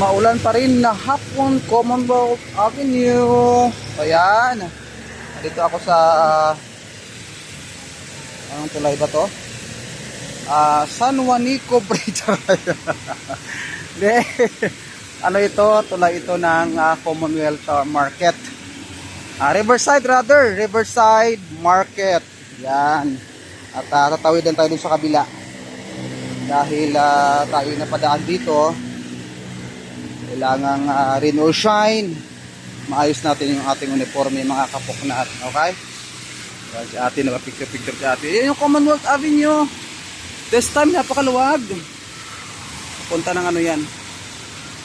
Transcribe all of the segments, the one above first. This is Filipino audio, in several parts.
Maulan pa rin na hapon Commonwealth Avenue. Ayan. Dito ako sa anong tulay ba to? Ah, San Juanico Bridge. Hindi. ano ito? Tulay ito ng ah, Commonwealth Market. Ah, Riverside rather, Riverside Market. Yan. At uh, tatawid din tayo dun sa kabila. Dahil ah, tayo napadaan dito, kailangan uh, rain or shine. Maayos natin yung ating uniforme mga kapoknat. Okay? Yan si ate, naka-picture-picture si ate. Yan yung Commonwealth Avenue. This time, napakaluwag. Papunta ng ano yan.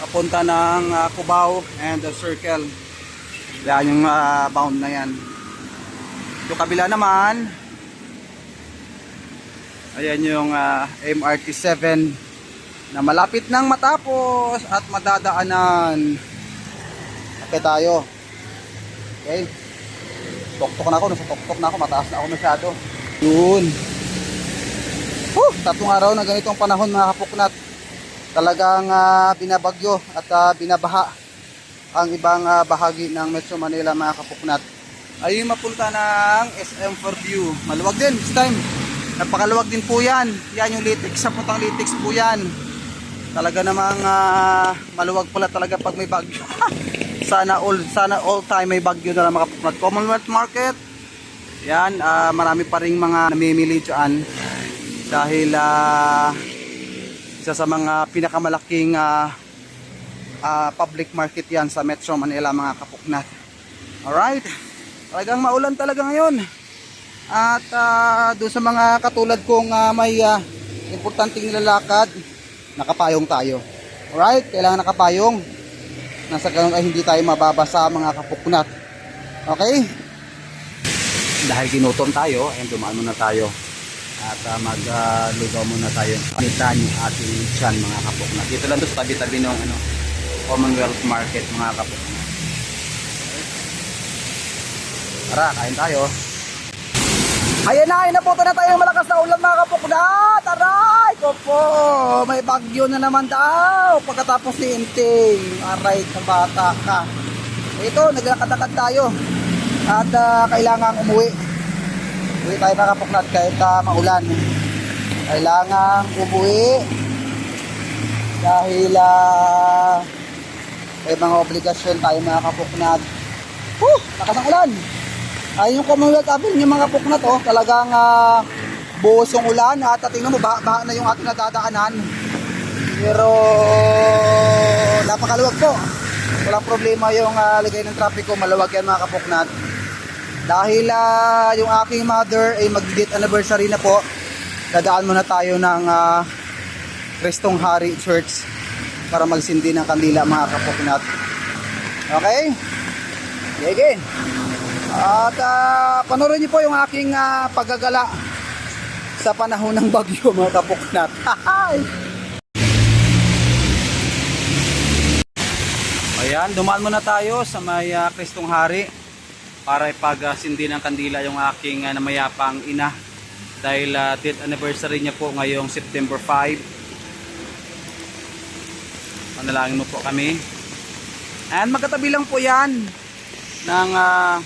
Papunta ng ah, Cubao and the Circle. Yan yung ah, bound na yan. Yung kabila naman, ayan yung ah, MRT 7 na malapit nang matapos at madadaanan. Okay tayo. Okay. Tuktok na ako, nasa tuktok na ako, mataas na ako masyado. Yun. Huh, tatlong araw na ganitong panahon mga kapuknat. Talagang ah, binabagyo at ah, binabaha ang ibang ah, bahagi ng Metro Manila mga kapuknat. Ay mapunta ng SM for View. Maluwag din this time. Napakaluwag din po yan. Yan yung litix. Sa putang litix po yan. Talaga namang ah, maluwag pala talaga pag may bagyo. sana all sana all time may bagyo na lang. Commonwealth Market. Yan, ah, marami pa ring mga namimili dyan dahil ah, isa sa mga pinakamalaking ah, ah, public market yan sa Metro Manila mga kapuknat. Alright, talagang maulan talaga ngayon. At ah, doon sa mga katulad kong ah, may ah, importanteng lalakad, nakapayong tayo. Alright, kailangan nakapayong. Nasa ganun ay hindi tayo mababasa mga kapuknat. Okay? Dahil ginutom tayo, ayun dumaan muna tayo. At uh, maglugaw muna tayo. Panitan yung ating tiyan mga kapuknat. Dito lang sa tabi-tabi ng ano, Commonwealth Market mga kapuknat. Tara, kain tayo. Ayan na, inaputo na tayo ng malakas na ulan mga kapuknat. Aray, ko po. May bagyo na naman daw. Pagkatapos ni Inting. Aray, sa bata ka. Ito, naglakad-lakad tayo. At ah, kailangan umuwi. Umuwi tayo mga kapuknat kahit ah, maulan. Kailangan umuwi. Dahil ah, may mga obligasyon tayo mga kapuknat. Huh, lakas ng ulan. Ay yung Commonwealth Avenue yung mga kapuknat oh, talagang uh, buhos yung ulan at uh, tingnan mo baha, baha na yung ating nadadaanan. Pero napakaluwag po. Walang problema yung uh, ligay ng trapiko, maluwag yan mga kapuknat. Dahil ah, yung aking mother ay mag-date anniversary na po, dadaan muna tayo ng uh, Kristong Hari Church para magsindi ng kandila mga kapuknat. Okay? Sige. At uh, panoorin niyo po yung aking ah, paggagala sa panahon ng bagyo mga kapuknat. Ayan, dumaan muna tayo sa may ah, Kristong Hari para ipag-sindi ng kandila yung aking ah, namayapang ina dahil uh, date anniversary niya po ngayong September 5 panalangin mo po kami. And magkatabi lang po yan ng ah,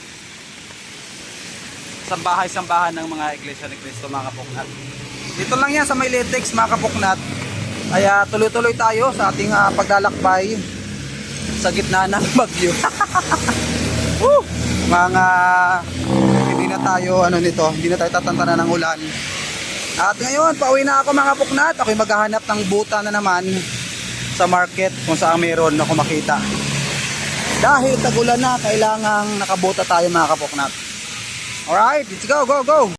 sambahay-sambahan ng mga iglesia ni Cristo mga kapuknat dito lang yan sa may latex mga kapuknat ay ah, tuloy-tuloy tayo sa ating ah, paglalakbay sa gitna ng bagyo. Woo! mga hindi na tayo ano nito hindi na tayo tatantanan ng ulan. At ngayon pauwi na ako mga kapuknat ako'y maghahanap ng buta na naman sa market kung saan meron ako makita. Dahil tagulan na kailangang nakabuta tayo mga kapuknat alright let's go go go